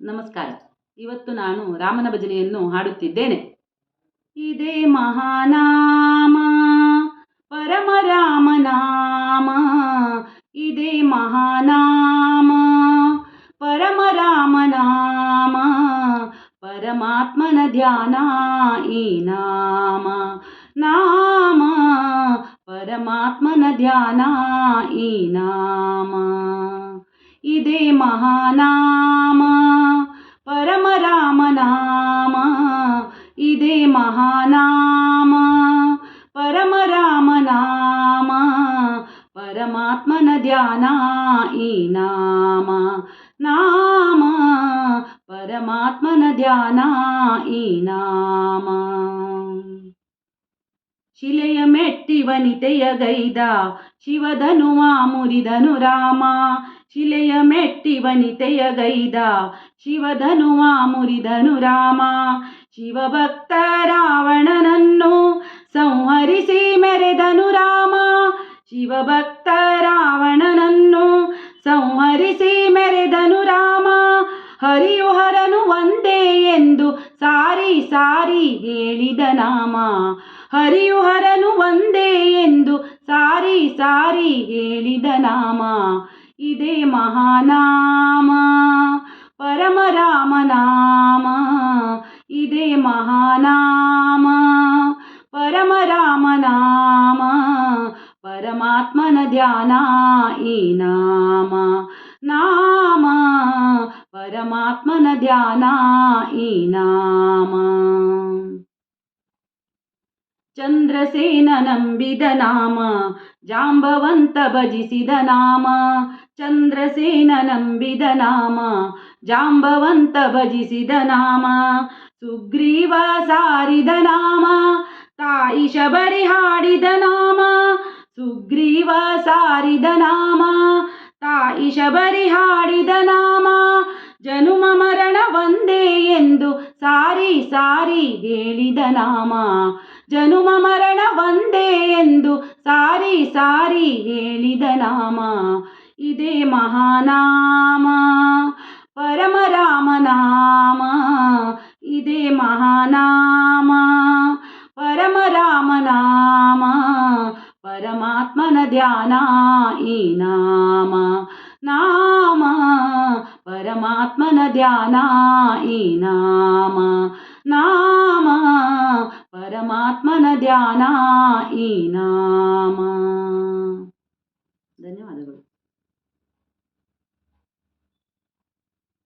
ನಮಸ್ಕಾರ. ಇವತ್ತು ನಾನು ರಾಮನ ಭಜನೆಯನ್ನು ಹಾಡುತ್ತಿದ್ದೇನೆ. ಇದೇ ಮಹಾನಾಮ, ಪರಮ ರಾಮನಾಮ ಇದೇ ಮಹಾನಾಮ, ಪರಮ ರಾಮನಾಮ ಪರಮಾತ್ಮನ ಧ್ಯಾನ ಈ ನಾಮ. ನಾಮ, ಪರಮಾತ್ಮನ ಧ್ಯಾನ ಈ ನಾಮ. ಇದೇ ಮಹಾನಾಮ ಪರಮ ರಾಮನಾಮ ಇದೇ ಮಹಾನಾಮ. ಪರಮ ರಾಮನಾಮ ಪರಮಾತ್ಮನ ಧ್ಯಾನ ಈ ನಾಮ. ನಾಮ, ಪರಮಾತ್ಮನ ಧ್ಯಾನ ಈ ನಾಮ. ಶಿಲೆಯ ಮೆಟ್ಟಿ ವನಿತೆಯ ಗೈದ, ಶಿವಧನುವ ಮುರಿದನು ರಾಮ. ಶಿಲೆಯ ಮೆಟ್ಟಿ ವನಿತೆಯ ಗೈದ ಶಿವಧನುವ ಮುರಿದನು ರಾಮ. ಶಿವಭಕ್ತ ರಾವಣನನ್ನು ಸಂಹರಿಸಿ ಮೆರೆದನು ರಾಮ. ಶಿವಭಕ್ತ ರಾವಣನನ್ನು ಸಂಹರಿಸಿ ಮೆರೆದನು ರಾಮ. ಹರಿಯು ಹರನು ಒಂದೇ ಎಂದು ಸಾರಿ ಸಾರಿ ಹೇಳಿದ ನಾಮ. ಹರಿಯು ಹರನು ಒಂದೇ ಎಂದು ಸಾರಿ ಸಾರಿ ಹೇಳಿದ ನಾಮ. ಇದೇ ಮಹಾನಾಮ ಪರಮ ರಾಮನಾಮ ಇದೇ ಮಹಾನಾಮ ಪರಮ ರಾಮನಾಮ ಪರಮಾತ್ಮನ ಧ್ಯಾನ ಈ ನಾಮ ನಾಮ ಪರಮಾತ್ಮನ ಧ್ಯಾನ ಈ ನಾಮ ಚಂದ್ರಸೇನ ನಂಬಿದ ನಾಮ, ಜಾಂಬವಂತ ಭಜಿಸಿದ ನಾಮ, ಚಂದ್ರಸೇನ ನಂಬಿದ ನಾಮ, ಜಾಂಬವಂತ ಭಜಿಸಿದ ನಾಮ, ಸುಗ್ರೀವ ಸಾರಿದ ನಾಮ, ತಾಯಿ ಶಬರಿ ಹಾಡಿದ ನಾಮ, ಸುಗ್ರೀವ ಸಾರಿದ ನಾಮ, ತಾಯಿ ಶಬರಿ ಹಾಡಿದ ನಾಮ, ಜನುಮ ಮರಣ ಒಂದೇ ಎಂದು ಸಾರಿ ಸಾರಿ ಹೇಳಿದ ನಾಮ. ಜನುಮ ಮರಣ ಒಂದೇ ಎಂದು ಸಾರಿ ಸಾರಿ ಹೇಳಿದ ನಾಮ. ಇದೇ ಮಹಾನಾಮ. ಪರಮ ರಾಮನಾಮ ಇದೇ ಮಹಾನಾಮ. ಪರಮ ರಾಮನಾಮ ಪರಮಾತ್ಮನ ಧ್ಯಾನ ಈ ನಾಮ. ನಾಮ. ಪರಮಾತ್ಮನ ಧ್ಯಾನ ಈ ನಾಮ. ನಾಮ. परमात्मन ध्याना ईनाम